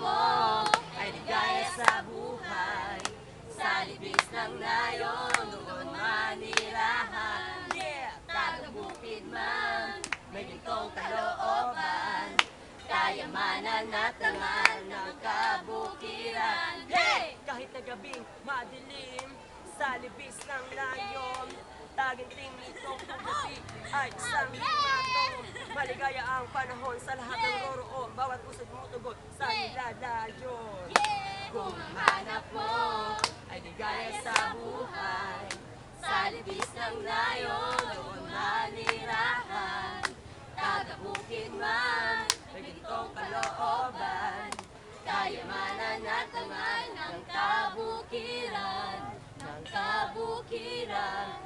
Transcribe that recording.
mo ay ligaya sa buhay Sa libis ng layon, doon manirahan Yeah! Taga-bukid man, may gintong kalooban Kayamanan at tangal ng kabukiran Hey! Kahit na gabing madilim Sa libis ng layon Taginting itong gabi ay isang limato Maligaya ang panahon sa lahat ng roroon Bawat pusod mo tugon lalayo yeah! Kung hanap mo ay di gaya sa buhay. Sa libis ng layo doon manirahan Tagapukin man nagitong kalooban. Kayamanan at naman ng kabukiran. Ng kabukiran.